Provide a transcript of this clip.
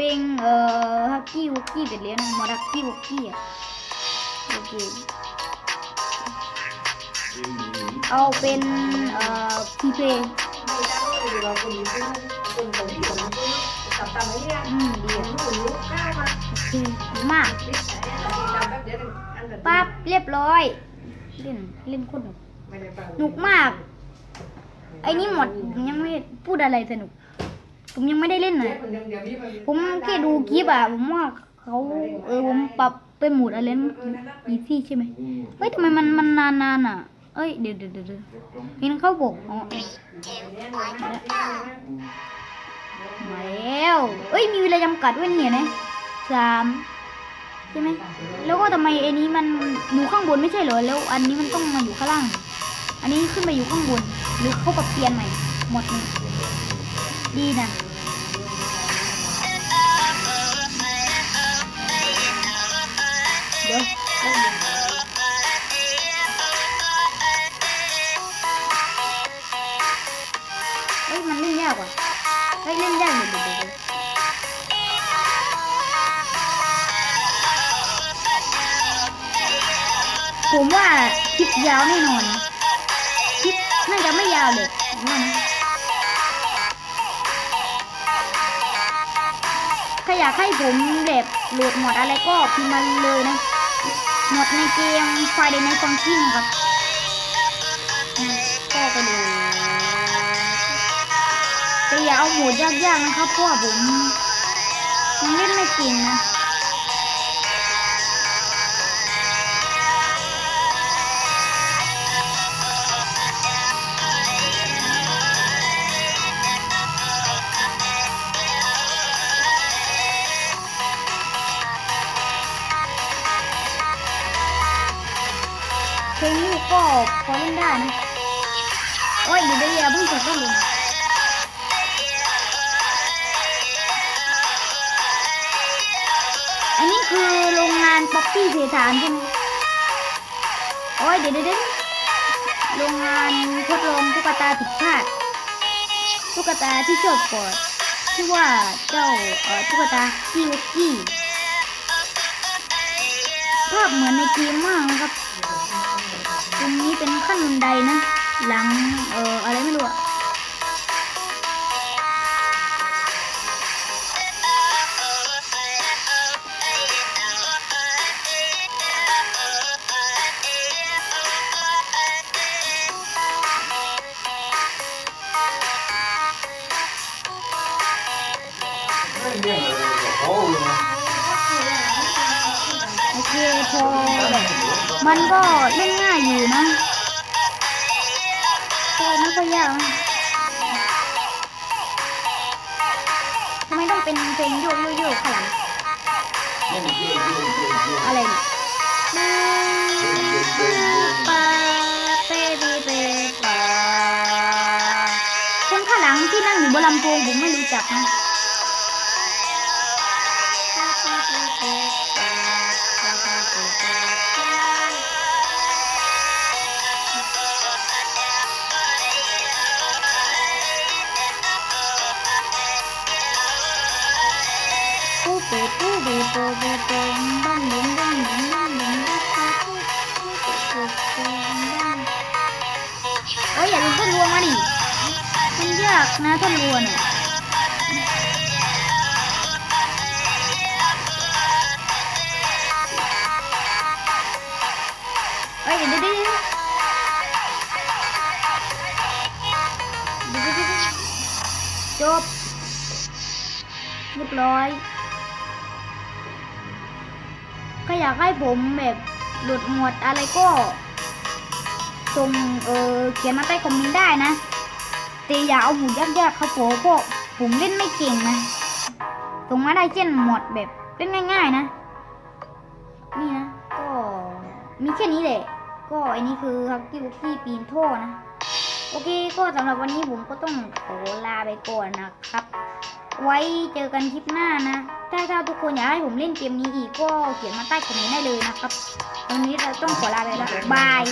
เป็น เอ่อฮักกี้วุกกี้เป็นเลี้ยงมอดักกี้วุกกี้อะโอเคเอาเป็น เอ่อพีเพย์อืมดีอะโอเคดีมากปั๊บเรียบร้อย เล่น เล่นโคตรหนุกหนุกมาก ไอ้นี่หมดยังไม่พูดอะไรสนุก ผมยังไม่ได้เล่นเลยผมแค่ดูคลิปอะผมว่าเขาเออผมปรับไปหมุดอะไรอีซี่ใช่ไหมเฮ้ยทำไมมันมันนานนานอะ เอ้ยเดี๋ยวเดี๋ยวเดี๋ยวเดี๋ยวเห็นเขาบอกอ๋อมาแล้วเอ้ยมีเวลาจำกัดด้วยเนี่ยนะสามใช่ไหมแล้วก็ทำไมไอ้นี้มันอยู่ข้างบนไม่ใช่เหรอแล้ว อันนี้มันต้องมาอยู่ข้างล่าง อันนี้ขึ้นมาอยู่ข้างบน หรือเขาปรับเปลี่ยนใหม่หมดเลยดีนะ เดี๋ยวเฮ้ย มันเล่นยากว่ะเฮ้ยเล่นยากเดี๋ยวเดี๋ยวเดี๋ยวผมว่าคลิปยาวแน่นอนคลิปน่าจะไม่ยาวเลยผมว่นถ้าอยากให้ผมแบบโหลดหมดอะไรก็พิมพ์มาเลยนะ หมดในเกมไฟเดนในฟังกิ้งครับก็ไปดูแต่อย่าเอาโหมดยากๆนะครับเพราะผมยังเล่นไม่เก่งนะ นี้ก็พอเล่นได้นะโอ้ยเดี๋ยวเดี๋ยวอย่าเพิ่งกดก็ลงอันนี้คือโรงงานป๊อปปี้เพทานใช่ไหมโอ้ยเดี๋ยวเดี๋ยวโรงงานทดลองตุ๊กตาผิดพลาดตุ๊กตาที่ชอบกอดชื่อว่าเจ้าเอ่อตุ๊กตาคิวกี้ภาพเหมือนในเกมมากนะครับ บันไดนะ หลัง เอ่อ อะไรไม่รู้อะโอเคพอมันก็เล่นง่ายอยู่นะ ก็ไม่ค่อยากทำไมต้องเป็นเพลงโยกโยกโยกข้างหลังอะไรเนี่ยปาเปเปเปปาคนข้างหลังที่นั่งอยู่บนลำโพงผมไม่รู้จักนะ โอ้ยอย่าลืมท่อนรวงมาดิมันยากนะท่อนรวงเนี่ยเอ้ยเดี๋ยวเดี๋ยวเดี๋ยวเดี๋ยวเดี๋ยวเดี๋ยวเดี๋ยวจบเรียบร้อย ก็อยากให้ผมแบบหลุดหมวดอะไรก็ส่งเออเขียนมาใต้คอมเมนต์ได้นะแต่อย่าเอาหมุดยากๆครับผมเพราะผมเล่นไม่เก่งนะส่งมาได้เช่นหมวดแบบเล่นง่าย ๆนะ นี่นะก็มีแค่นี้แหละก็อันนี้คือฮักกี้บุกกี้ปีนโท่นะ โอเคก็สำหรับวันนี้ผมก็ต้องขอลาไปก่อนนะครับ ไว้เจอกันคลิปหน้านะ ถ้าถ้าทุกคนอยากให้ผมเล่นเกมนี้อีกก็เขียนมาใต้คอมเมนต์ได้เลยนะครับ วันนี้เราต้องขอลาไปแล้วบาย